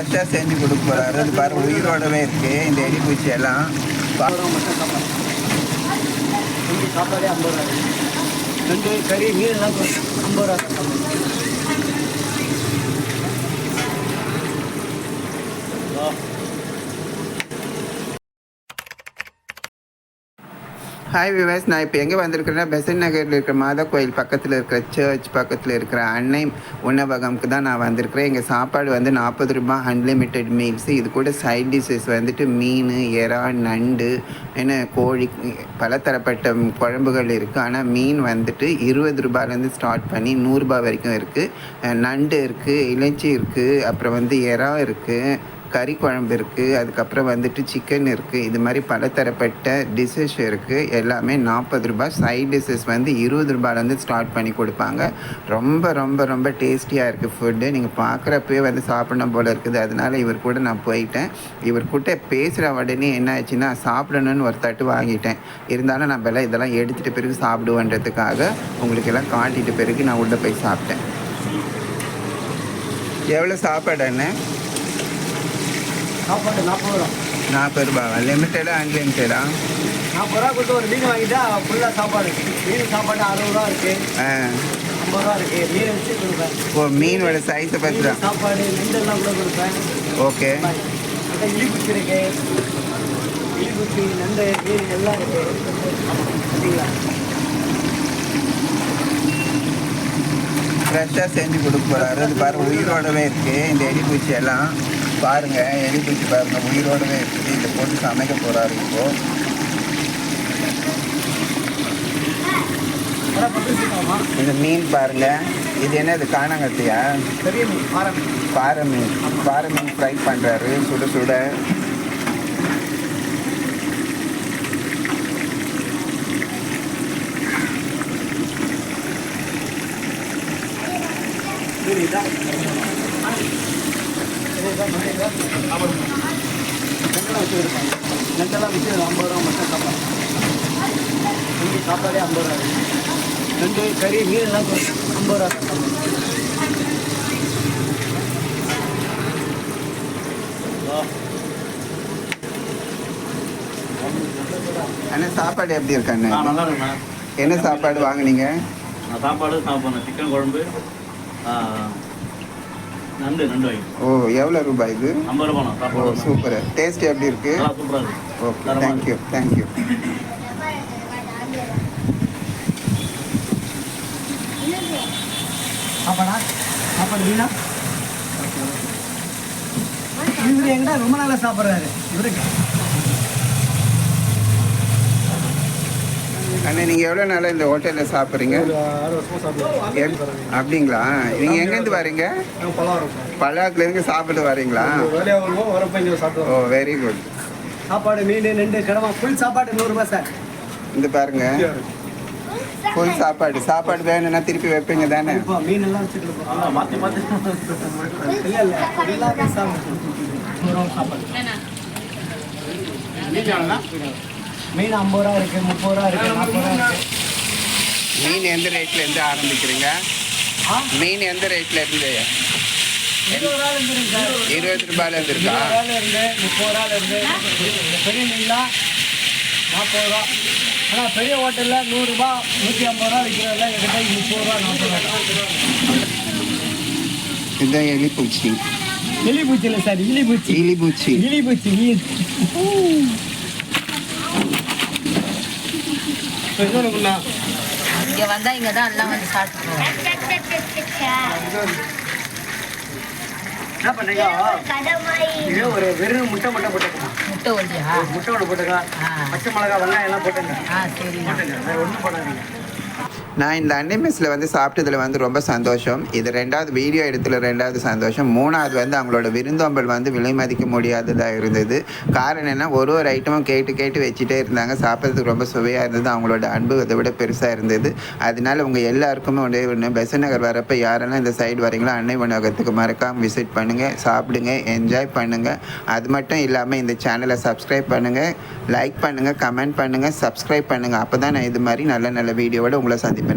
பெஸ்ட்டாக செஞ்சு கொடுக்க போகிறாரு அது பாரு உயிரோடவே இருக்குது இந்த எலிப்பூச்சி எல்லாம். சாப்பாடே ஐம்பது ரூபா ரெண்டு கறி மீன் எல்லாம் ஐம்பது ரூபா ஹாய் விவாஸ் நான் இப்போ எங்கே வந்திருக்கிறேன்னா பெசன் நகரில் இருக்கிற மாதா கோயில் பக்கத்தில் இருக்கிற சர்ச் பக்கத்தில் இருக்கிற அன்னை உணவகம்க்கு தான் நான் வந்திருக்கிறேன். எங்கள் சாப்பாடு வந்து நாற்பது ரூபாய் அன்லிமிட்டெட் மீல்ஸ் இது கூட சைட் டிஷ்ஷஸ் வந்துட்டு மீன் எறா நண்டு என்ன கோழி பலதரப்பட்ட குழம்புகள் இருக்குது ஆனால் மீன் வந்துட்டு இருபது ரூபாயிலேருந்து ஸ்டார்ட் பண்ணி நூறுரூபா வரைக்கும் இருக்குது நண்டு இருக்குது இலைச்சி இருக்குது அப்புறம் வந்து எறா இருக்குது கறி குழம்பு இருக்குது அதுக்கப்புறம் வந்துட்டு சிக்கன் இருக்குது இது மாதிரி பலதரப்பட்ட டிஷ்ஷஸ் இருக்குது எல்லாமே நாற்பது ரூபாய். சைட் டிஷ்ஷஸ் வந்து இருபது ரூபாயிலேருந்து ஸ்டார்ட் பண்ணி கொடுப்பாங்க. ரொம்ப ரொம்ப ரொம்ப டேஸ்டியாக இருக்குது ஃபுட்டு நீங்கள் பார்க்குறப்பவே வந்து சாப்பிடணும் போல் இருக்குது. அதனால் இவர் கூட நான் போயிட்டேன். இவர் கூட பேசுகிற உடனே என்ன ஆச்சுன்னா சாப்பிடணும்னு ஒரு தட்டு வாங்கிட்டேன். இருந்தாலும் நம்ம எல்லாம் இதெல்லாம் எடுத்துகிட்டு பிறகு சாப்பிடுவோன்றதுக்காக உங்களுக்கு எல்லாம் காட்டிட்டு பிறகு நான் உள்ளே போய் சாப்பிட்டேன். எவ்வளோ சாப்பாடு அண்ணன் சாப்பாடு நாற்பது ரூபா. நாற்பது ரூபாவா லிமிட்டடா அன்லிமிட்டடா நாற்பது ரூபா கொடுத்து ஒரு மீன் வாங்கிட்டா ஃபுல்லாக சாப்பாடு. மீன் சாப்பாடு அறுபது ரூபா இருக்குது ஆ. ஐம்பது ரூபா இருக்குது மீன் வச்சு கொடுப்பேன். ஓ மீனோட சைஸை பற்றி தான் சாப்பாடு நண்டெல்லாம் கூட கொடுப்பேன். ஓகே. இலிக்குச்சி இருக்கு. இலிக்குச்சி நண்டு மீன் எல்லாம் இருக்கு. சரிங்களா ஃப்ரெஷ்ஷாக செஞ்சு கொடுக்க போகிறாரு அது பாரு உயிரோடவே இருக்குது இந்த எலிப்பூச்சி எல்லாம். பாருங்கள் எலிப்பூச்சி பாருங்கள் உயிரோடவே இருக்குது இதை போட்டு சமைக்க போகிறாரு இப்போது இந்த மீன் பாருங்கள் இது என்ன இது காணாங்கத்தியா பெரிய மீன் பாறை மீன். பாறை மீன். ஃப்ரை பண்ணுறாரு சுட சுட. இதுதான் வச்சு நண்டெல்லாம் வச்சு ஐம்பது ரூபா மட்டும் சாப்பாடு இங்கே சாப்பாடே ஐம்பது ரூபா நண்டு கறி மீன் எல்லாம் ஐம்பது ரூபா ஆனால் சாப்பாடு எப்படி இருக்காண்ணே ஆ நல்லா இருக்குண்ணா. என்ன சாப்பாடு வாங்குனீங்க? நான் சாப்பாடு சாப்பிட்றேன் சிக்கன் குழம்பு நண்டு நண்டு வாங்கி ஓ எவ்வளோ ரூபாய் இது? ஐம்பது ரூபாண்ணா ஓ சூப்பர். டேஸ்ட் எப்படி நல்லா இருக்கு. ஓகே தேங்க்யூ தேங்க்யூ சாப்பாடா? சாப்பாடு மீனா இவர் எங்கடா ரொம்ப நாளாக சாப்பிட்றாரு? இவருக்கு அண்ணா நீங்கள் எவ்வளோ நாளாக இந்த ஹோட்டலில் சாப்பிட்றீங்க? அப்படிங்களா? நீங்கள் எங்கேருந்து வரீங்க? பல்லாக்குலேருந்து சாப்பிட்டு வரீங்களா? ஓ வெரி குட் சாப்பாடு மீன் நண்டு கடமா ஃபுல் சாப்பாடு நூறுரூபா சார். இந்த பாருங்க. ஃபுல் சாப்பாடு. சாப்பாடு வேணும்னா திருப்பி வைப்பீங்க தானே? மீன் எல்லாம் வச்சுட்டு சாப்பாடு மீன் ஐம்பது ரூபா இருக்குது முப்பது ரூபா இருக்குது நாற்பது ரூபா இருக்குது மீன் எந்த ரேட்ல இருந்து ஆரம்பிக்கிறீங்க? ஆ? மீன் எந்த ரேட்ல இருந்து? இருபது ரூபாயில இருந்து இருக்கா? இருந்து முப்பது ரூபாயில இருந்து. இந்த பெரிய மீன்லாம் நாற்பது ரூபா ஆனால் பெரிய ஹோட்டலில் நூறுரூபா நூற்றி ஐம்பது ரூபா விற்கிறதில்ல எங்கிட்ட முப்பது ரூபா நாற்பது ரூபா இதுதான் எலிப்பூச்சி. இலிபூச்சி இல்லை சார் இலிபூச்சி எலிப்பூச்சி இலிபூச்சி இங்க வந்தா இங்க தான் எல்லாம் வந்து சாப்பிட்டுருவோம் என்ன பண்ணுறீங்க இதே ஒரு வெறும் முட்டை மட்டும் போட்டுக்கலாம் முட்டை ஒல்லியா முட்டை ஒன்று போட்டுக்கலாம் ஆ. பச்சை மிளகா வெங்காயம் எல்லாம் போட்டுங்க போட்டுங்க வேறு ஒன்றும் பண்ணாதீங்க நான் இந்த அன்னை வந்து சாப்பிட்டதுல வந்து ரொம்ப சந்தோஷம். இது ரெண்டாவது வீடியோ எடுத்துல ரெண்டாவது சந்தோஷம். மூணாவது வந்து அவங்களோட விருந்தோம்பல் வந்து விலை மதிக்க முடியாததாக இருந்தது. காரணம் என்ன? ஒரு ஒரு ஐட்டமும் கேட்டு கேட்டு வச்சுட்டே இருந்தாங்க. சாப்பிட்றதுக்கு ரொம்ப சுவையாக இருந்தது. அவங்களோட அன்பு அதை விட பெருசாக இருந்தது. அதனால உங்கள் எல்லாருக்குமே ஒன்றே ஒன்று பெசன் நகர் வரப்போ யாரெல்லாம் இந்த சைடு வரீங்களோ அன்னை உணவகத்துக்கு மறக்காமல் விசிட் பண்ணுங்கள் சாப்பிடுங்க என்ஜாய் பண்ணுங்கள் அது மட்டும் இல்லாமல் இந்த சேனலை சப்ஸ்கிரைப் பண்ணுங்கள் லைக் பண்ணுங்கள் கமெண்ட் பண்ணுங்கள் சப்ஸ்கிரைப் பண்ணுங்கள் அப்போ தான் நான் இது மாதிரி நல்ல நல்ல வீடியோவோட உங்களை சந்திப்பேன்.